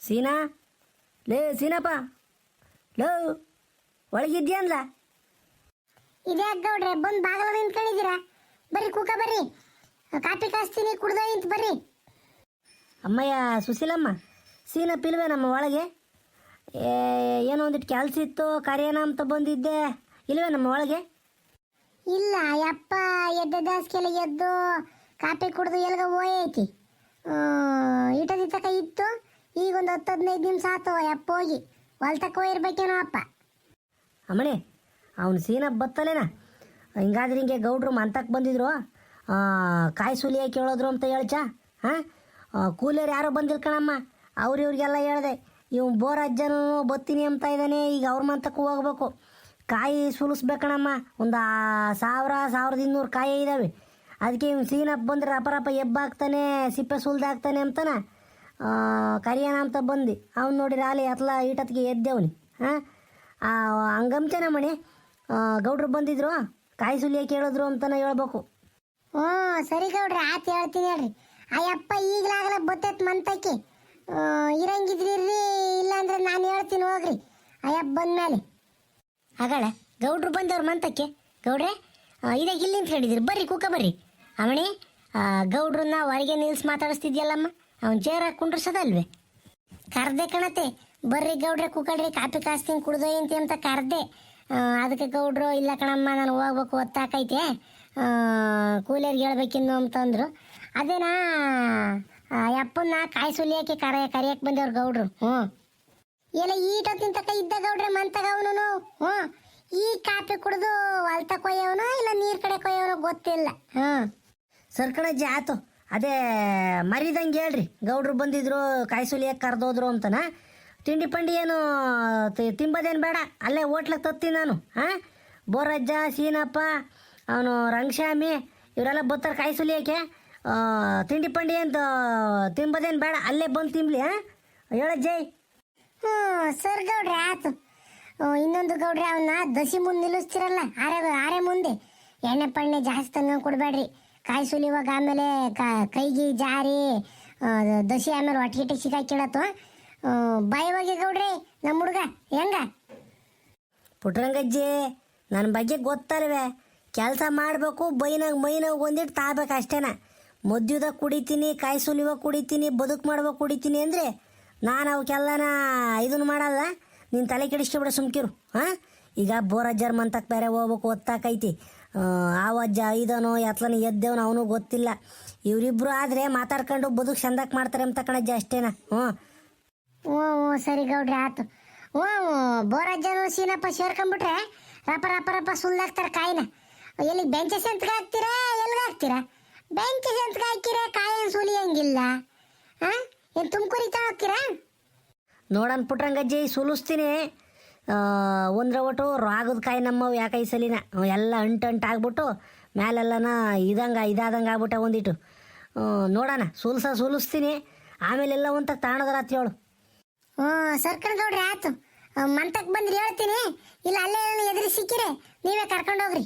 ಸೀನಾ? ಲೇ ಸೀನಪ್ಪ. ಲೋ ಒಳಗಿದ್ಯಾನ್ಲ? ಇದೇ ಗೌಡ್ರೆ ಬಂದು ಬಾಗಲ ನಿಂತ್ಕೊಂಡಿದ್ದೀರಾ? ಬರ್ರಿ ಕೂಕ ಬರ್ರಿ. ಕಾಪಿ ಕಾಸ್ತೀನಿ ಕುಡ್ದ ನಿಂತ ಬರ್ರಿ. ಅಮ್ಮಯ್ಯ ಸುಶೀಲಮ್ಮ ಸೀನಾ ಪಿಲ್ವೆ ನಮ್ಮ ಒಳಗೆ. ಏ, ಏನೋ ಒಂದಿಟ್ಟು ಕೆಲಸ ಇತ್ತು ಕರೆಯೋಣ ಅಂತ ಬಂದಿದ್ದೆ. ಇಲ್ವೇ ನಮ್ಮ ಒಳಗೆ? ಇಲ್ಲ ಯಪ್ಪ ಎದ್ದ ದಾಸ್ಕೆಲ್ಲ ಎದ್ದು ಕಾಪಿ ಕುಡ್ದು ಎಲ್ಗ ಓಯ್ ಐತಿ. ಇಟದಿತ್ತಕ ಇತ್ತು? ಈಗ ಒಂದು ಹತ್ತು ಹದಿನೈದು ನಿಮಿಷ ಆತು, ಯಪ್ಪ ಹೋಗಿ. ಹೊಲ್ತಕ್ಕ ತಕ ಹೋಗಿರ್ಬೇಕೇನೋ ಅಪ್ಪ. ಅಮ್ಮಣಿ ಅವನು ಸೀನಪ್ಪ ಬತ್ತಲೇನ? ಹಿಂಗಾದ್ರೆ ಹಿಂಗೆ ಗೌಡ್ರು ಮಂತಕ್ಕೆ ಬಂದಿದ್ರು. ಕಾಯಿ ಸುಲಿಯ ಕೇಳೋದ್ರು ಅಂತ ಹೇಳ್ಚ, ಹಾಂ? ಕೂಲಿಯರು ಯಾರೋ ಬಂದಿಲ್ಲ ಕಣಮ್ಮ. ಅವ್ರು ಇವ್ರಿಗೆಲ್ಲ ಹೇಳ್ದೆ ಇವ್ ಬೋರ್ ಅಜ್ಜನೂ ಬತ್ತೀನಿ ಅಂತ ಇದ್ದಾನೆ ಈಗ ಅವ್ರ ಮಂತಕ್ಕೆ ಹೋಗ್ಬೇಕು. ಕಾಯಿ ಸುಲಿಸ್ಬೇಕಣಮ್ಮ ಒಂದು ಸಾವಿರ, ಸಾವಿರದ ಇನ್ನೂರು ಕಾಯಿ ಇದ್ದಾವೆ ಅದಕ್ಕೆ ಇವ್ನು ಸೀನಪ್ಪ ಬಂದ್ರೆ ಅಪರಪ್ಪ ಎಬ್ಬಾಕ್ತಾನೆ, ಸಿಪ್ಪೆ ಸುಲ್ದಾಕ್ತಾನೆ ಅಂತಾನ? ಕರಿಯೋಣ ಅಂತ ಬಂದು ಅವ್ನು ನೋಡಿರಿ ಅಲ್ಲಿ ಅತ್ಲ ಈಟತ್ಗೆ ಎದ್ದೇವನಿ. ಹಾಂ ಹಂಗಂಚನ ಮಣಿ ಗೌಡ್ರು ಬಂದಿದ್ರು. ಕಾಯಿ ಸುಲಿಯ ಕೇಳಿದ್ರು ಅಂತಾನೆ ಹೇಳ್ಬೇಕು. ಹ್ಞೂ ಸರಿ ಗೌಡ್ರಿ ಆತು ಹೇಳ್ತೀನಿ ಹೇಳ್ರಿ. ಅಯ್ಯಪ್ಪ ಯಪ್ಪ ಈಗಲಾಗಲ ಬತ್ತೈತ್ ಮಂತಕ್ಕೆ. ಇರಂಗಿದ್ರಿ ಇಲ್ಲಾಂದ್ರೆ ನಾನು ಹೇಳ್ತೀನಿ ಹೋಗ್ರಿ. ಅಯ್ಯಪ್ಪ ಯಪ್ಪ ಬಂದ್ಮೇಲೆ ಹಾಗಾಳೆ ಗೌಡ್ರು ಬಂದವ್ರು ಮಂತಕ್ಕೆ ಗೌಡ್ರೆ ಇದಾಗ ಇಲ್ಲಿ ಹೇಳಿದ್ರಿ. ಬರ್ರಿ ಕೂಕ ಬರ್ರಿ. ಅವಣಿ ಗೌಡ್ರನ್ನ ಹೊರಗೆ ನಿಲ್ಸಿ ಮಾತಾಡಿಸ್ತಿದ್ಯಲ್ಲಮ್ಮ? ಅವ್ನು ಹಾಕಿ ಕುಂಡ್ರಸದಲ್ವೇ? ಕರ್ದೆ ಕಣತೆ, ಬರ್ರಿ ಗೌಡ್ರೆ ಕುಕಡ್ರಿ ಕಾಪಿ ಕಾಸ್ತೀನಿ ಕುಡ್ದೋಯ್ ಅಂತ ಕರ್ದೆ. ಅದಕ್ಕೆ ಗೌಡ್ರು, ಇಲ್ಲ ಕಣಮ್ಮ, ನಾನು ಹೋಗ್ಬೇಕು, ಒತ್ತಾಕೈತೆ. ಕೂಲಿಯರ್ಗೆ ಹೇಳ್ಬೇಕಿನ್ನು ಅಂತಂದ್ರು ಅದೇನಾ ಯಪ್ಪನ್ನ ಕಾಯಿ ಸುಲಿಯಕ್ಕೆ ಕರ ಕರಿಯಕ್ಕೆ ಬಂದವ್ರು ಗೌಡ್ರು, ಹ್ಞೂ. ಎಲ್ಲ ಈಟೊತ್ತಿನ ತಕ ಇದ್ದ ಗೌಡ್ರೆ ಮಂತಗ ಅವನು ಹ್ಞೂ. ಈ ಕಾಪಿ ಕುಡಿದು ಹೊಲ್ತ ಕೊಯ್ಯವನೋ, ಇಲ್ಲ ನೀರ್ ಕಡೆ ಕೊಯ್ಯವನೋ ಗೊತ್ತಿಲ್ಲ ಹ್ಮ್ ಸರ್ಕಣ ಆತು ಅದೇ ಮರಿದಂಗೆ ಹೇಳ್ರಿ. ಗೌಡ್ರು ಬಂದಿದ್ರು ಕಾಯಿ ಕರೆದೋದ್ರು ಅಂತನ. ತಿಂಡಿ ಪಂಡಿ ಏನು ತಿಂಬೋದೇನು ಬೇಡ, ಅಲ್ಲೇ ಹೋಟ್ಲಕ್ಕೆ ತತ್ತೀನಿ ನಾನು ಹಾಂ ಬೋರಜ್ಜ, ಸೀನಪ್ಪ, ಅವನು ರಂಗಶಾಮಿ ಇವರೆಲ್ಲ ಬರ್ತಾರೆ ಕಾಯಿ ತಿಂಡಿ ಪಂಡಿ ಅಂತ ತಿಂಬದೇನು ಬೇಡ, ಅಲ್ಲೇ ಬಂದು ತಿನ್ಲಿ ಹಾಂ ಹೇಳಜ್ಜಯ್ ಹ್ಞೂ, ಸರ್ ಗೌಡ್ರಿ, ಆತು. ಇನ್ನೊಂದು ಗೌಡ್ರಿ, ಅವನ್ನ ದಸಿ ಮುಂದೆ ನಿಲ್ಲಿಸ್ತಿರಲ್ಲ, ಆರೆ ಆರೆ ಮುಂದೆ. ಎಣ್ಣೆ ಪಣ್ಣೆ ಜಾಸ್ತಿ ತಂಗ ಕೊಡಬೇಡ್ರಿ. ಕಾಯಿ ಸುಲಿವಾಗ ಆಮೇಲೆ ಕೈಗೆ ಜಾರಿ ದಸಿ ಆಮೇಲೆ ಹೊಟ್ಟಿಗೆ ಬಾಯಿ ಹೋಗಿ ಗೌಡ್ರಿ, ನಮ್ಮ ಹುಡುಗ, ಹೆಂಗ? ಪುಟ್ರಂಗಜ್ಜಿ ನನ್ನ ಬಗ್ಗೆ ಗೊತ್ತಲ್ವೇ? ಕೆಲಸ ಮಾಡಬೇಕು, ಬೈನಾಗ ಮೈನಾಗ ಒಂದಿಟ್ಟು ತಾಬೇಕು ಅಷ್ಟೇನ. ಮದ್ಯುದಾಗ ಕುಡಿತೀನಿ ಕಾಯಿ ಸುಲಿವಾಗ ಕುಡಿತೀನಿ, ಬದುಕು ಮಾಡ್ಬೇಕು ಕುಡಿತೀನಿ ಅಂದರೆ ನಾನು ಅವಕ್ಕೆಲ್ಲನ ಇದನ್ನು ಮಾಡಲ್ಲ. ನೀನು ತಲೆ ಕೆಡಿಸ್ಕೊಬಿಡ ಸುಮ್ಕಿರು, ಹಾಂ? ಈಗ ಬೋರಜ್ಜರ್ ಮಂತಕ್ಕೆ ಬೇರೆ ಹೋಗ್ಬೇಕು, ಒತ್ತಾಕೈತಿ. ಆವಜ್ಜ ಐದನೋ ಎತ್ಲನ ಎದ್ದೇವನ ಅವನು ಗೊತ್ತಿಲ್ಲ. ಇವರಿಬ್ರು ಆದರೆ ಮಾತಾಡ್ಕೊಂಡು ಬದುಕು ಚಂದಕ್ಕೆ ಮಾಡ್ತಾರೆ ಅಂತ ಕಣಜ್ಜ ಅಷ್ಟೇನ. ಹ್ಞೂ. ಓ ಓ ಸರಿ ಗೌಡ್ರಿ ಆತು ಓ ಬೋರಜ್ಜನು ಸೀನಪ್ಪ ಸೇರ್ಕೊಂಡ್ಬಿಟ್ರೆ ರಪ ರಪ ರಪ ಸುಲ್ಲಾಕ್ತಾರೆ ಕಾಯಿನ. ಎಲ್ಲಿ ಬೆಂಚಸ್ ಎಂತ ಹಾಕ್ತೀರಾ ಎಲ್ಲಿಗೆ ಹಾಕ್ತೀರಾ? ಬೆಂಚಸ್ ಸೆಂತ್ಗೆ ಹಾಕಿರ ಕಾಯನ್ ಸುಲಿಯಂಗಿಲ್ಲ ಹಾಂ ಏನು ತುಮಕೂರಿ ಹಾಕ್ತೀರಾ? ನೋಡನ್ ಪುಟ್ರಂಗಜ್ಜಿ ಸುಲಿಸ್ತೀನಿ. ಒಂದ್ರ ಒಟ್ಟು ರಾಗದ ಕಾಯಿ ನಮ್ಮ ಯಾಕೆ ಸಲಿನ? ಎಲ್ಲ ಅಂಟು ಅಂಟು ಆಗ್ಬಿಟ್ಟು ಮ್ಯಾಲೆಲ್ಲನ ಇದಂಗೆ ಇದಾದಂಗೆ ಆಗ್ಬಿಟ್ಟ ಒಂದಿಟ್ಟು. ನೋಡೋಣ ಸುಲ್ಸ ಸುಲಿಸ್ತೀನಿ. ಆಮೇಲೆಲ್ಲ ಒಂತ ತಾಣದ್ರ ರಾತ್ರಿ ಹೇಳು ಹ್ಞೂ ಸರ್ಕಲ್ ನೋಡ್ರಿ ಆತು ಮಂತಕ್ಕೆ ಬಂದ್ರಿ ಹೇಳ್ತೀನಿ. ಇಲ್ಲ ಅಲ್ಲೇ ಎದುರು ಸಿಕ್ಕಿರಿ. ನೀವೇ ಕರ್ಕೊಂಡು ಹೋಗ್ರಿ.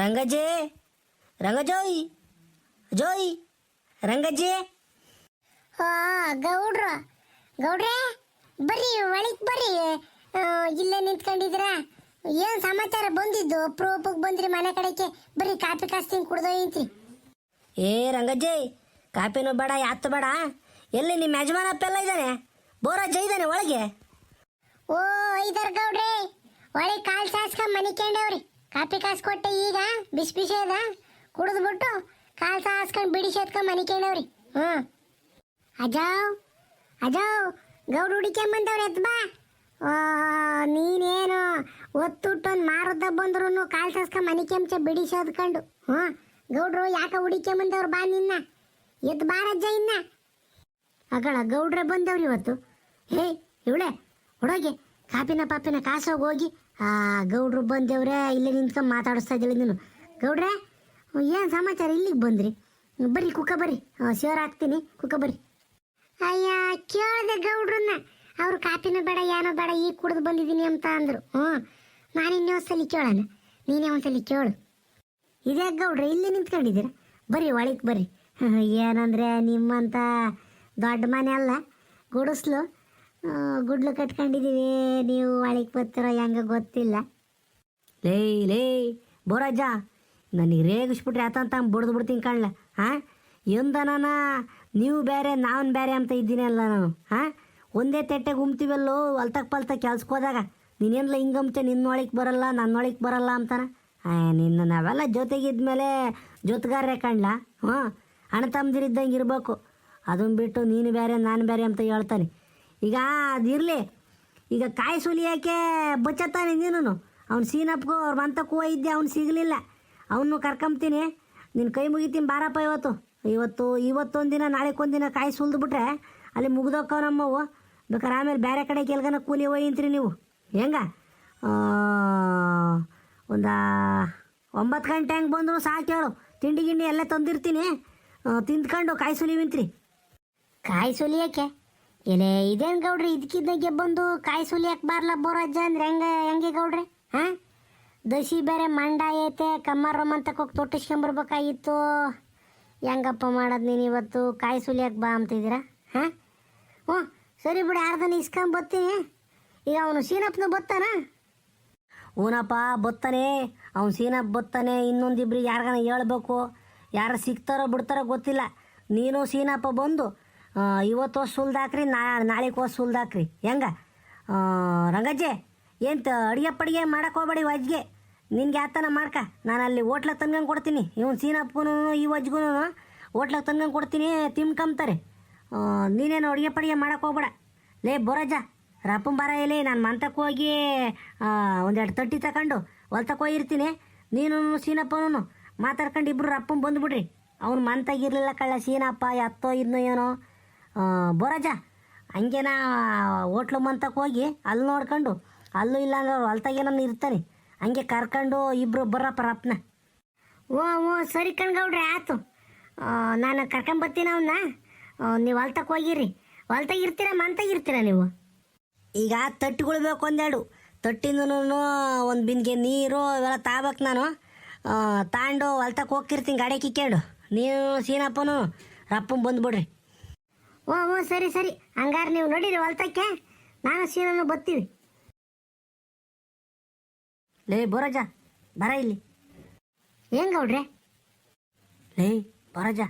ರಂಗಜ್ಜಿ ರಂಗಜೋಯ್ ಜೋಯ್ ರಂಗಜ್ಜಿ. ಗೌಡ್ರು. ಗೌಡ್ರೆ ಬರ್ರಿ ಒಳಗ್ ಬರ್ರಿ. ಇಲ್ಲೇ ನಿಂತ್ಕೊಂಡಿದ್ರ ಏನ್ ಸಮಾಚಾರ ಬಂದಿದ್ದು? ಅಪ್ರೂಪಕ್ಕೆ ಬಂದ್ರಿ ಮನೆ ಕಡೆಗೆ. ಬರ್ರಿ ಕಾಪಿ ಕಾಸ್ತೀನಿ ಕುಡ್ದೊಯ್ಯಂತ್ರಿ ಏ ರಂಗಜ್ಜಯ್ ಕಾಪಿನೂ ಬೇಡ ಯಾತ್ತು ಬೇಡ. ಎಲ್ಲಿ ನಿಮ್ಮ ಯಜಮಾನಪ್ಪೆಲ್ಲ ಇದ್ದಾನೆ? ಬೋರಜ್ಜ ಇದ್ದಾನೆ ಒಳಗೆ? ಓ ಐದರ್ ಗೌಡ್ರಿ. ಒಳಗೆ ಕಾಲ್ ಸಾಸ್ಕ ಮನಿ ಕೇಂಡವ್ರಿ. ಕಾಪಿ ಕಾಸು ಕೊಟ್ಟೆ ಈಗ ಬಿಸಿ ಬಿಸಿ ಅದ. ಕುಡಿದ್ಬಿಟ್ಟು ಕಾಲ್ ಸಾಸ್ಕೊಂಡ್ ಬಿಡಿಸಿ ಎತ್ಕೊಂಡು ಮನಿ ಕೇಂಡವ್ರಿ. ಹ್ಮ್. ಅಜಾವ್ ಅಜಾವ್ ಗೌಡ್ ಹುಡಿಕೊಂಬಂದವ್ರಿ ಎತ್ ಬಾ. ನೀನೇನು ಒತ್ತುಟ್ಟೊಂದು ಮಾರುದ್ದ ಬಂದ್ರು ಕಾಲ್ ಸಸ್ಕ ಮನಿ ಕೆಂಚ ಬಿಡಿಸೋದ್ಕೊಂಡು ಹ್ಞೂ, ಗೌಡ್ರು ಯಾಕೆ ಹುಡಿಕೊಂಬಂದವ್ರು ಬಾ ನಿನ್ನ. ಎದ್ ಬಾರಜ್ಜ ಇನ್ನ. ಅಗಳ, ಗೌಡ್ರೆ ಬಂದವ್ರಿ ಇವತ್ತು. ಹೇ, ಇವಳೆ, ಹುಡುಗಿ. ಕಾಪಿನ ಪಾಪಿನ ಕಾಸೋಗಿ ಹೋಗಿ. ಆ, ಗೌಡ್ರು ಬಂದೇವ್ರೆ, ಇಲ್ಲೇ ನಿಂತ್ಕೊಂಡು ಮಾತಾಡಿಸ್ತಾ ಇದ್ದೀಳಿ ನೀನು. ಗೌಡ್ರೆ, ಏನು ಸಮಾಚಾರ, ಇಲ್ಲಿಗೆ ಬಂದ್ರಿ? ಬರ್ರಿ ಕುಕ್ಕ ಬರ್ರಿ ಶಿವರ್ ಹಾಕ್ತೀನಿ ಕುಕ್ಕ ಬರ್ರಿ ಅಯ್ಯ, ಕೇಳಿದೆ ಗೌಡ್ರನ್ನ. ಅವ್ರು ಕಾಪಿನ ಬೇಡ ಏನೋ ಬೇಡ ಈಗ ಕುಡಿದು ಬಂದಿದ್ದೀನಿ ಅಂತ ಅಂದರು. ಹ್ಞೂ. ನಾನು ಇನ್ನೊಂದ್ಸಲಿ ಕೇಳೋಣ. ನೀನೇ ಒಂದ್ಸಲಿ ಕೇಳು. ಇದೆ ಗೌಡ್ರೆ, ಇಲ್ಲಿ ನಿಂತ್ಕೊಂಡಿದ್ದೀರ? ಬರ್ರಿ, ಒಳಗೆ ಬರ್ರಿ. ಏನಂದ್ರೆ ನಿಮ್ಮಂತ ದೊಡ್ಡ ಮನೆ ಅಲ್ಲ, ಗುಡಿಸ್ಲು. ಗುಡ್ಲು ಕಟ್ಕೊಂಡಿದ್ದೀವಿ. ನೀವು ಒಳಗೆ ಬರ್ತಿರೋ ಹೆಂಗೆ ಗೊತ್ತಿಲ್ಲ. ಲೇ ಲೇ ಬೋರಜ್ಜ ನನಗೆ ರೇಗಿಸ್ಬಿಟ್ರೆ ಆತಂತ ಬಡ್ದು ಬಿಡ್ತೀನಿ ಕಾಣ್ಲ. ಹಾಂ ಎಂದನ ನೀವು ಬೇರೆ, ನಾನು ಬೇರೆ ಅಂತ ಇದ್ದೀನಿ ಅಲ್ಲ ನಾನು, ಹಾಂ? ಒಂದೇ ತೆಟ್ಟೆಗೆ ಉಮ್ತೀವಲ್ಲೋ, ಅಲ್ತಕ್ ಪಲ್ತಕ್ ಕೆಲ್ಸಕ್ಕೆ ಹೋದಾಗ, ನೀನೇನ್ಲ ಹಿಂಗಂತೆ ನಿನ್ನೊಳಗೆ ಬರಲ್ಲ ನನ್ನೊಳಗೆ ಬರಲ್ಲ ಅಂತಾನೆ? ನಿನ್ನ ನಾವೆಲ್ಲ ಜೊತೆಗಿದ್ಮೇಲೆ ಜೊತೆಗಾರರೇ ಕಾಣ್ಲ, ಹ್ಞೂ? ಅಣ್ಣ ತಮ್ಮದಿರಿದ್ದಂಗೆ ಇರಬೇಕು. ಅದನ್ನು ಬಿಟ್ಟು ನೀನು ಬೇರೆ, ನಾನು ಬೇರೆ ಅಂತ ಹೇಳ್ತಾನೆ. ಈಗ ಅದಿರಲಿ ಈಗ ಕಾಯಿ ಸುಲಿಯೋಕೆ ಬಚ್ಚತ್ತಾನೆ ನೀನು ಅವ್ನು ಸೀನಪ್ಗೂ ಅವ್ರ ಮಂತಕ್ಕೂ ಇದ್ದೆ ಅವ್ನು ಸಿಗಲಿಲ್ಲ. ಅವನು ಕರ್ಕೊಂಬ್ತೀನಿ. ನಿನ್ನ ಕೈ ಮುಗಿತೀನಿ, ಬಾರಪ್ಪ ಇವತ್ತು. ಇವತ್ತು, ಇವತ್ತೊಂದು ದಿನ ನಾಳೆಗೊಂದು ದಿನ ಕಾಯಿ ಸುಲ್ದು ಬಿಟ್ರೆ ಅಲ್ಲಿ ಮುಗ್ದೋಕ್ಕವ ನಮ್ಮವು ಬೇಕಾದ್ರೆ ಆಮೇಲೆ ಬೇರೆ ಕಡೆ ಕೆಲ್ಗನ ಕೂಲಿ ಒಯ್ಯಂತ್ರಿ ನೀವು. ಹೆಂಗ? ಒಂದು ಒಂಬತ್ತು ಗಂಟೆ ಹಂಗೆ ಬಂದರು ಸಾಕು ಹೇಳು. ತಿಂಡಿ ಗಿಂಡಿ ಎಲ್ಲ ತಂದಿರ್ತೀನಿ. ತಿಂದ್ಕೊಂಡು ಕಾಯಿ ಸುಲಿವಿಂತ್ರಿ ಕಾಯಿ ಸುಲಿಯಕ್ಕೆ ಎಲೆ ಇದೇನು ಗೌಡ್ರಿ? ಇದಕ್ಕಿದ್ದಾಗೆ ಬಂದು ಕಾಯಿ ಸುಲಿಯಕ್ಕೆ ಬಾರ್ಲ ಬೋರಜ್ಜ ಅಂದ್ರೆ ಹೆಂಗೆ ಹೆಂಗೆ ಗೌಡ್ರಿ? ಹಾಂ? ದಸಿ ಬೇರೆ ಮಂಡ ಐತೆ ಕಮ್ಮರಮ್ಮ ಅಂತ ಹೋಗಿ ತೊಟ್ಟಿಸ್ಕೊಂಬರ್ಬೇಕಾಗಿತ್ತು. ಹೆಂಗಪ್ಪ ಮಾಡೋದು ನೀನು ಇವತ್ತು? ಕಾಯಿ ಸುಲಿಯಕ್ಕೆ ಬಾ ಅಂತಿದ್ದೀರಾ? ಹಾಂ? ಹ್ಞೂ. ಸರಿ ಬಿಡಿ, ಯಾರ್ದನ್ನ ಇಸ್ಕೊಂಡು ಬತ್ತೀನಿ ಈಗ ಅವನು ಸೀನಪ್ಪನ ಬತ್ತಾನ ಊನಪ್ಪ ಬತ್ತಾನೆ ಅವ್ನು ಸೀನಪ್ಪ ಬತ್ತಾನೆ ಇನ್ನೊಂದಿಬ್ರಿಗೆ ಯಾರಿಗಾನ ಹೇಳ್ಬೇಕು? ಯಾರು ಸಿಗ್ತಾರೋ ಬಿಡ್ತಾರೋ ಗೊತ್ತಿಲ್ಲ. ನೀನು ಸೀನಪ್ಪ ಬಂದು ಇವತ್ತು ಸುಲ್ದು ಸುಲ್ದಾಕ್ರಿ ನಾ, ನಾಳೆಗೆ ಹೊಸ್ ಸುಲ್ದಾಕ್ರಿ ಹೆಂಗ? ರಂಗಜ್ಜೆ, ಏನು ಅಡುಗೆ ಪಡಿಗೆ ಮಾಡಕ್ಕೆ ಹೋಗ್ಬೇಡಿ ವಜ್ಗೆ. ನಿನ್ಗೆ ಯಾತನ ಮಾಡ್ಕ ನಾನು ಅಲ್ಲಿ ಹೋಟ್ಲಾಗ ತಂದ್ಕೊಂಡು ಕೊಡ್ತೀನಿ. ಇವನು ಸೀನಪ್ಪನೂ ಈ ವಜ್ಗೂ ಹೋಟ್ಲಾಗ ತಂದ್ಕೊಂಡು ಕೊಡ್ತೀನಿ ತಿನ್ಕೊಂತಾರೆ ನೀನೇನು ಅಡುಗೆ ಪಡಿಗೆ ಮಾಡೋಕೆ ಹೋಗ್ಬೇಡ. ಲೇ, ಬೊರಜ ರಪ್ಪನ್ ಬರ ಇಲ್ಲಿ ನಾನು ಮಂತಕ್ಕೆ ಹೋಗಿ ಒಂದೆರಡು ತಟ್ಟಿ ತಗೊಂಡು ಹೊಲ್ತಕ್ಕೆ ಹೋಗಿರ್ತೀನಿ. ನೀನು ಸೀನಪ್ಪನೂ ಮಾತಾಡ್ಕೊಂಡು ಇಬ್ಬರು ರಪ್ಪನ್ ಬಂದುಬಿಡ್ರಿ. ಅವ್ನು ಮಂತಾಗಿರಲಿಲ್ಲ ಕಳ್ಳ, ಸೀನಪ್ಪ, ಎತ್ತೋ, ಇದ್ನೋ, ಏನೋ. ಬೊರಜ ಹಂಗೆ ನಾ ಹೋಟ್ಲು ಮಂತಕ್ಕೆ ಹೋಗಿ, ಅಲ್ಲಿ ನೋಡ್ಕೊಂಡು. ಅಲ್ಲೂ ಇಲ್ಲ ಅಂದ್ರೆ ಅವ್ರು ನಾನು ಇರ್ತಾನೆ ಹಂಗೆ ಕರ್ಕೊಂಡು ಇಬ್ರು ಬರಪ್ಪ ರಪ್ಪನ ಓ ಓ ಸರಿ ಕಣ್ಗೌಡ್ರಿ ಆಯ್ತು ನಾನು ಕರ್ಕೊಂಬರ್ತೀನಿ ಅವನ್ನ ನೀವು ಹೊಲ್ತಕ್ಕೆ ಹೋಗಿರಿ. ಹೊಲ್ತಾಗ ಇರ್ತೀರ ಮಂತಾಗ ಇರ್ತೀರ ನೀವು? ಈಗ ತಟ್ಟುಗಳು ಬೇಕು ಒಂದೆರಡು ತಟ್ಟಿನೂ ಒಂದು ಬಿಂದಿಗೆ ನೀರು ಇವೆಲ್ಲ ತಾಬೇಕು ನಾನು. ತಾಂಡು ಹೊಲ್ತಕ್ಕೆ ಹೋಗ್ತಿರ್ತೀನಿ ಗಾಡಿ ಕಿಕ್ಕೇಡು ನೀವು ಸೀನಪ್ಪನು ರಪ್ಪನ್ ಬಂದ್ಬಿಡ್ರಿ ಓ ಓ ಸರಿ ಸರಿ. ಹಂಗಾರೆ ನೀವು ನೋಡಿರಿ ಹೊಲ್ತಕ್ಕೆ. ನಾನು ಸೀನನ್ನು ಬರ್ತೀವಿ ಲೇ ಬೋರಜ ಬರ ಇಲ್ಲಿ. ಏನ್ ಗೌಡ್ರೆ? ಲೇ ಬರಜ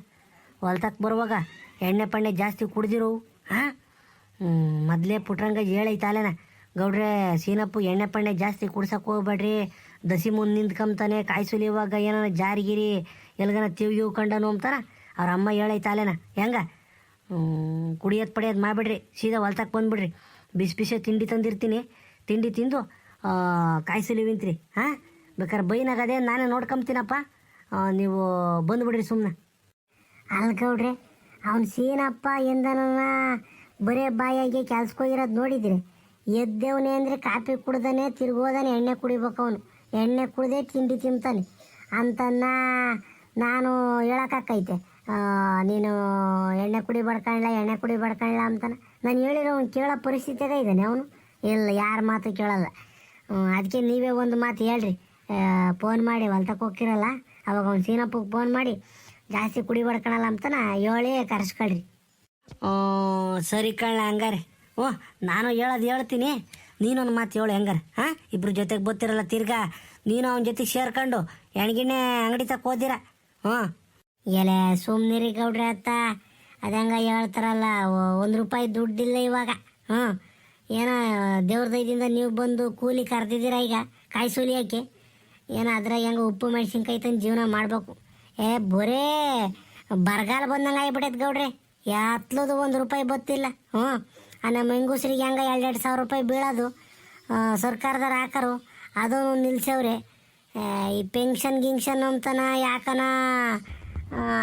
ಹೊಲ್ತಕ್ಕೆ ಬರುವಾಗ ಎಣ್ಣೆ ಪಣ್ಣೆ ಜಾಸ್ತಿ ಕುಡ್ದಿರೋವು ಹಾಂ ಮೊದಲೇ ಪುಟ್ರಂಗ ಹೇಳೈತಾಲೇನ ಗೌಡ್ರೆ ಸೀನಪ್ಪು ಎಣ್ಣೆ ಪಣ್ಣೆ ಜಾಸ್ತಿ ಕುಡ್ಸಕ್ಕೆ ಹೋಗ್ಬೇಡ್ರಿ. ದಸಿ ಮುಂದೆ ನಿಂತ್ಕೊಂತಾನೆ ಕಾಯಿ ಸುಲಿಯುವಾಗ ಏನಾರ ಜಾರಿಗಿರಿ ಎಲ್ಗನ ತಿವ್ ಕಂಡನು ಅಂತಾರ ಅವ್ರ ಅಮ್ಮ ಹೇಳೈತಾಲೇನ ಹೆಂಗ? ಕುಡಿಯೋದು ಪಡಿಯೋದು ಮಾಡಿಬಿಡ್ರಿ. ಸೀದಾ ಹೊಲ್ತಕ್ಕೆ ಬಂದ್ಬಿಡ್ರಿ. ಬಿಸಿ ಬಿಸಿ ತಿಂಡಿ ತಂದಿರ್ತೀನಿ. ತಿಂಡಿ ತಿಂದು ಆ, ವಿಂತ್ರಿ ಸುಲಿವಿಂತ್ರಿ ಹಾಂ ಬೇಕಾದ್ರೆ ಬೈನಾಗದೆ ನಾನೇ ನೋಡ್ಕೊಂತೀನಪ್ಪ ಆ, ನೀವು ಬಂದುಬಿಡ್ರಿ ಸುಮ್ಮನೆ ಅಲ್ಲಿ ಗೌಡ್ರೆ ಅವ್ನು ಸೀನಪ್ಪ ಎಂದನ ಬರೇ ಬಾಯಾಗೆ ಕೆಲ್ಸಕ್ಕೆ ಹೋಗಿರೋದು ನೋಡಿದ್ರಿ. ಎದ್ದೇವನೇ ಅಂದರೆ ಕಾಫಿ ಕುಡ್ದಾನೆ ತಿರ್ಗೋದಾನೆ ಎಣ್ಣೆ ಕುಡಿಬೇಕು ಅವನು. ಎಣ್ಣೆ ಕುಡ್ದೆ ತಿಂಡಿ ತಿಂತಾನೆ. ಅಂತನ್ನ ನಾನು ಹೇಳೋಕ್ಕಾಕೈತೆ. ನೀನು ಎಣ್ಣೆ ಕುಡಿ ಬಡ್ಕೊಳ್ಳ ಎಣ್ಣೆ ಕುಡಿ ಬಡ್ಕೊಳ್ಳ ಅಂತಾನೆ. ನಾನು ಹೇಳಿರೋ ಅವ್ನು ಕೇಳೋ ಪರಿಸ್ಥಿತಿಯಾಗ ಇದ್ದಾನೆ ಅವನು. ಇಲ್ಲ ಯಾರ ಮಾತು ಕೇಳಲ್ಲ. ಅದಕ್ಕೆ ನೀವೇ ಒಂದು ಮಾತು ಹೇಳ್ರಿ. ಫೋನ್ ಮಾಡಿ ಹೊಲ್ತಕ್ಕೆ ಹೋಗಿರಲ್ಲ ಅವಾಗ ಅವ್ನು ಸೀನಪ್ಪಗೆ ಫೋನ್ ಮಾಡಿ ಜಾಸ್ತಿ ಕುಡಿ ಬಡ್ಕೊಳಲ್ಲ ಅಂತನ ಹೇಳಿ ಕರೆಸ್ಕೊಳ್ರಿ. ಸರಿ ಕಳ್ಳ ಹಂಗಾರೆ. ಓ ನಾನು ಹೇಳೋದು ಹೇಳ್ತೀನಿ. ನೀನೊಂದು ಮಾತು ಹೇಳು ಹೆಂಗಾರೆ ಹಾಂ? ಇಬ್ರು ಜೊತೆಗೆ ಬರ್ತಿರಲ್ಲ ತಿರ್ಗಾ ನೀನು ಅವನ ಜೊತೆಗೆ ಸೇರ್ಕೊಂಡು ಎಣ್ಗಿಣ್ಣೆ ಅಂಗಡಿ ತಕ್ಕ ಹೋದಿರ. ಹ್ಞೂ ಎಲೆ ಸುಮ್ಮನಿರಿ ಗೌಡ್ರಿ ಅತ್ತ ಅದಂಗ ಹೇಳ್ತಾರಲ್ಲ ಒಂದು ರೂಪಾಯಿ ದುಡ್ಡಿಲ್ಲ ಇವಾಗ. ಹ್ಞೂ ಏನೋ ದೇವ್ರ ದಯದಿಂದ ನೀವು ಬಂದು ಕೂಲಿ ಕರೆದಿದ್ದೀರ ಈಗ? ಕಾಯಿ ಸುಲಿಯೋಕ್ಕೆ ಏನೋ, ಅದ್ರಾಗ ಹೆಂಗೆ ಉಪ್ಪು, ಮೆಣಸಿನ್ಕಾಯಿ ತಂದು ಜೀವನ ಮಾಡಬೇಕು? ಏ, ಬರೇ, ಬರಗಾಲ ಬಂದಂಗೆ ಆಗಿಬಿಟ್ಟೈತೆ ಗೌಡ್ರೆ. ಯಾತ್ಲದು ಒಂದು ರೂಪಾಯಿ ಬತ್ತಿಲ್ಲ. ಹ್ಞೂ. ಆ, ನಮ್ಮ ಹೆಂಗಸ್ರಿಗೆ ಹೆಂಗೆ ಎರಡು ಸಾವಿರ ರೂಪಾಯಿ ಬೀಳೋದು? ಸರ್ಕಾರದವ್ರು ಹಾಕರು. ಅದೂ ನಿಲ್ಸವ್ರೆ. ಈ ಪೆನ್ಷನ್ ಗಿಂಕ್ಷನ್ ಅಂತನ ಯಾಕನ?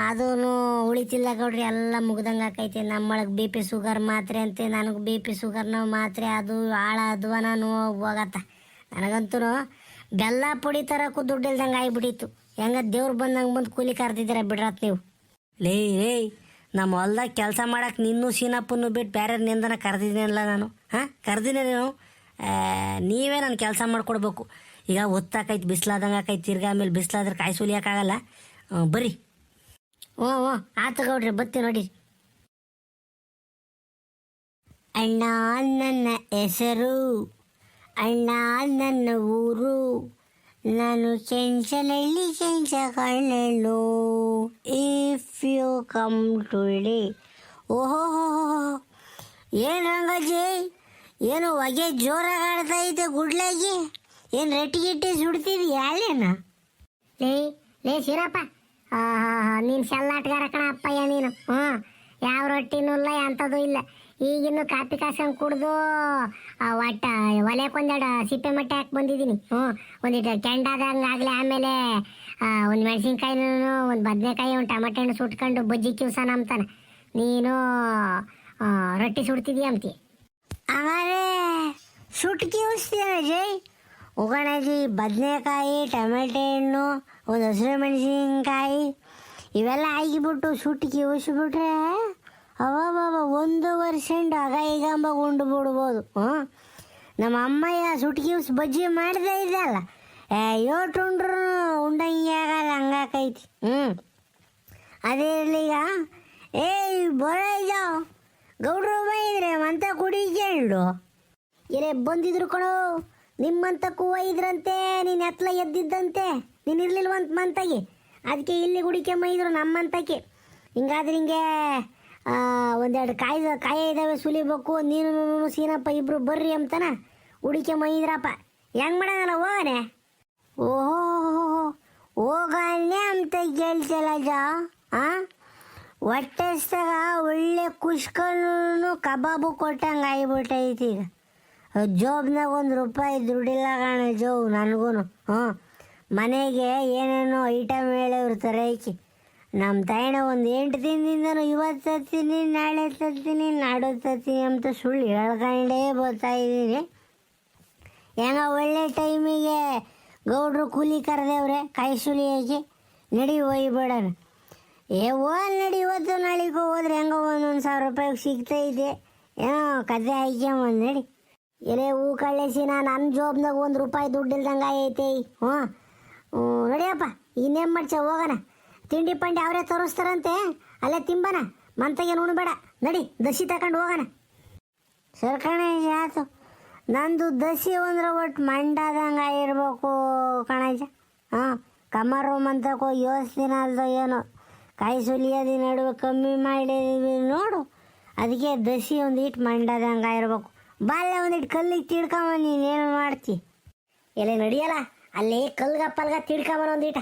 ಅದೂ ಉಳಿತಿಲ್ಲ ಗೌಡ್ರಿ, ಎಲ್ಲ ಮುಗ್ದಂಗೆ ಆಕೈತಿ. ನಮ್ಮೊಳಗೆ ಬಿ ಪಿ ಶುಗರ್ ಮಾತ್ರೆ ಅಂತೆ, ನನಗೆ ಬಿ ಪಿ ಶುಗರ್ನ ಮಾತ್ರೆ, ಅದು ಆಳ ಅದ್ವನ ನೋವು ಹೋಗತ್ತ ನನಗಂತೂ ಬೆಲ್ಲ ಪುಡಿ ತರಕ್ಕೂ ದುಡ್ಡು ಇಲ್ದಂಗೆ ಆಗ್ಬಿಟ್ಟಿತ್ತು. ಹೆಂಗ ದೇವ್ರು ಬಂದಂಗೆ ಬಂದು ಕೂಲಿ ಕರ್ದಿದ್ದೀರ ಬಿಡ್ರತ್ ನೀವು. ಲೇ ಏಯ್ ನಮ್ಮ ಹೊಲ್ದಾಗ ಕೆಲಸ ಮಾಡಕ್ಕೆ ನಿನ್ನೂ ಸೀನಪ್ಪನ್ನು ಬಿಟ್ಟು ಬೇರೆ ನಿಂದನ ಕರೆದಿದ್ದೀನಲ್ಲ ನಾನು. ಹಾಂ, ಕರೆದಿನ ನೀವು ನೀವೇ ನಾನು ಕೆಲಸ ಮಾಡಿಕೊಡ್ಬೇಕು. ಈಗ ಒತ್ತಾಕೈತಿ, ಬಿಸಿಲಾದಂಗೆ ಆಕೈತಿ, ತಿರ್ಗಾ ಆಮೇಲೆ ಬಿಸ್ಲಾದ್ರೆ ಕಾಯಿ ಸುಲಿಯೋಕ್ಕಾಗಲ್ಲ ಬರ್ರಿ. ಹ್ಞೂ ಓ ಆತ ಗೌಡ್ರಿ ಬತ್ತಿ ನೋಡಿ. ಅಣ್ಣ ನನ್ನ ಹೆಸರು, ಅಣ್ಣ ನನ್ನ ಊರು. ನಾನು ಚೆಂಚಲಳ್ಳಿ ಚೆಂಚ ಕಣ್ಣು if you come to the ಓಹೋ ಏನು ರಂಗಜ್ಜಿ? ಏನು ಹೊಗೆ ಜೋರಾಗಿ ಆಡ್ತಾ ಇದ್ದೆ ಗುಡ್ಲಾಗಿ? ಏನು ರಟ್ಟಿ ಗಿಟ್ಟಿ ಸುಡ್ತಿದ್ಯಾ ಅಲ್ಲೇನ? ಲೇ ಲೇ ಶಿರಪ್ಪ. ನೀನು ಶೆಲ್ಲಾಟ್ಗಾರ ಕಣ ಅಪ್ಪಯ್ಯ ನೀನು. ಹ್ಞೂ. ಯಾವ ರೊಟ್ಟಿನೂ ಇಲ್ಲ ಎಂಥದ್ದು ಇಲ್ಲ. ಈಗಿನ್ನು ಕಾಪಿ ಕಾಸ್ಕೊಂಡು ಕುಡ್ದು ಒಟ್ಟ ಒಲೆಕೊಂದೆರಡು ಸಿಪ್ಪೆ ಮಟ್ಟೆ ಹಾಕಿ ಬಂದಿದ್ದೀನಿ. ಹ್ಞೂ. ಒಂದಿಟ್ಟು ಕೆಂಡಾದಂಗೆ ಆಗಲಿ ಆಮೇಲೆ ಒಂದು ಮೆಣಸಿನ್ಕಾಯಿನೂ, ಒಂದು ಬದನೆಕಾಯಿ, ಒಂದು ಟಮಟೆ ಹಣ್ಣು ಸುಟ್ಕೊಂಡು ಬಜ್ಜಿ ಕಿವ್ಸ ನಂಬ್ತಾನೆ. ನೀನು ರೊಟ್ಟಿ ಸುಡ್ತಿದೀಯ ಅಂತಿ? ಆಮೇಲೆ ಸುಟ್ಟು ಉಳಿಸ್ತೀನ ಜೈ. ಉಗಣಜಿ ಬದನೆಕಾಯಿ, ಟೊಮೆಟೊ ಹಣ್ಣು ಒಂದು ಹಸಿರು ಮೆಣಸಿನಕಾಯಿ ಇವೆಲ್ಲ ಆಗಿಬಿಟ್ಟು ಸುಟ್ಟಿಗೆ ಉಸಿಬಿಟ್ರೆ ಅವಾಬಾಬ ಒಂದು ವರ್ಷಂಡ್ ಆಗ ಈಗ ಅಂಬಾಗ ಉಂಡು ಬಿಡ್ಬೋದು ನಮ್ಮ ಅಮ್ಮಯ್ಯ ಸುಟ್ಕಿ ಉಸಿ ಬಜ್ಜಿ ಮಾಡಿದೆ ಇದೆಯಲ್ಲ ಏ ಯೋಟ್ ಉಂಡ್ರು ಉಂಡಂಗೆ ಆಗಲ್ಲ, ಹಂಗಾಕೈತಿ. ಹ್ಞೂ ಅದೇ ಇರಲಿ ಈಗ. ಏಯ್ ಬರಯ್ಯ ಗೌಡ್ರು ಬೈದ್ರೆ ಮಂತ ಕೇಳು ಇರೇ, ಬಂದಿದ್ರು ಕಣೋ, ನಿಮ್ಮಂತ ಕೂವ ಇದ್ರಂತೆ ನೀನು ಎತ್ಲ ಎದ್ದಿದ್ದಂತೆ. ನೀನು ಇರ್ಲಿಲ್ವಂತ ಮಂತಾಗಿ ಅದಕ್ಕೆ ಇಲ್ಲಿ ಹುಡುಕೆ ಮೈದ್ರು ನಮ್ಮಂತಕ್ಕೆ ಹಿಂಗಾದ್ರೆ ಹಿಂಗೆ ಒಂದೆರಡು ಕಾಯಿ ಕಾಯಿ ಇದ್ದಾವೆ ಸುಲಿಬೇಕು, ನೀನು ಸೀನಪ್ಪ ಇಬ್ರು ಬರ್ರಿ ಅಂತನ ಹುಡುಕೆ ಮೈದ್ರಪ್ಪ ಹೆಂಗ್ ಮಾಡಂಗಲ್ಲ ಹೋಗನೆ? ಓಹೋ ಹೋಗನೆ ಅಂತ ಹೇಳ್ತಲ್ಲ ಜಾ, ಆ? ಹೊಟ್ಟೆಸ್ದಾಗ ಒಳ್ಳೆ ಕುಷ್ಕನು ಕಬಾಬು ಕೊಟ್ಟಂಗೆ ಆಗ್ಬಿಟ್ಟೈತಿ ಈಗ. ಜೋಬ್ನಾಗ ಒಂದು ರೂಪಾಯಿ ದುಡ್ಡಿಲ್ಲ ಕಾಣ ಜೋಬ್ ನನಗೂ ಹ್ಞೂ ಮನೆಗೆ ಏನೇನೋ ಐಟಮ್ ಹೇಳಿರ್ತಾರೆ ಐಕಿ ನಮ್ಮ ತಾಯಿನ ಒಂದು ಎಂಟು ದಿನದಿಂದನೂ ಇವತ್ತು ತರ್ತೀನಿ ನಾಳೆ ತರ್ತೀನಿ ನಾಡು ತರ್ತೀನಿ ಅಂತ ಸುಳ್ಳು ಹೇಳ್ಕೊಂಡೇ ಬರ್ತಾ ಇದ್ದೀನಿ. ಹೆಂಗ ಒಳ್ಳೆ ಟೈಮಿಗೆ ಗೌಡ್ರು ಕೂಲಿ ಕರೆದೇವ್ರೆ ಕಾಯಿ ಹಾಕಿ ನಡಿ ಒಯ್ಬೇಡಣ ಏ ಹೋಲ್ ನಡಿ ಇವತ್ತು ನಾಳೆಗೆ ಹೋದ್ರೆ ಹೆಂಗೋ ಒಂದೊಂದು ಸಾವಿರ ರೂಪಾಯಿಗೆ ಸಿಗ್ತೈತೆ ಏನೋ ಕತೆ ಹಾಕ್ಯಂಬಂದು ನಡಿ. ಎಲೆ ಹೂ ಕಳ್ಳಿಸಿ ನನ್ನ ಜೋಬ್ನಾಗ ಒಂದು ರೂಪಾಯಿ ದುಡ್ಡು ಇಲ್ದಂಗೆ ಐತೆ ಹ್ಞೂ ನಡಿಯಪ್ಪ, ಇನ್ನೇನು ಮಾಡ್ಸ ಹೋಗೋಣ. ತಿಂಡಿ ಪಂಡಿ ಅವರೇ ತೋರಿಸ್ತಾರಂತೆ, ಅಲ್ಲೇ ತಿಂಬನ, ಮಂತಗೆ ಉಣ್ಬೇಡ. ನಡಿ, ದಸಿ ತಗೊಂಡು ಹೋಗೋಣ. ಸರ್ಕಣ ಆತು ನಂದು ದಸಿ ಅಂದ್ರೆ ಒಟ್ಟು ಮಂಡದಂಗೆ ಆಗಿರ್ಬೇಕು ಕಣಜ ಹಾಂ, ಕಮರು ಮಂತಕ್ಕೋ ಯೋಚನೆ ಅಲ್ದ ಏನೋ. ಕಾಯಿ ಸುಲಿಯೋದಿ ನಡುವೆ ಕಮ್ಮಿ ಮಾಡಿದೀವಿ ನೋಡು. ಅದಕ್ಕೆ ದಸಿ ಒಂದು ಇಟ್ಟು ಮಂಡದಂಗೆ ಆಗಿರ್ಬೇಕು ಬಾಲ್ಯ ಒಂದಿಟ್ಟು ಕಲ್ಲಿಗೆ ತಿಳ್ಕೊಂಬ ನೀನೇನು ಮಾಡ್ತಿ? ಎಲೆ ನಡಿಯಲ್ಲ? ಅಲ್ಲಿ ಕಲ್ಗ ಪಲ್ಗ ಒಂದಿಟ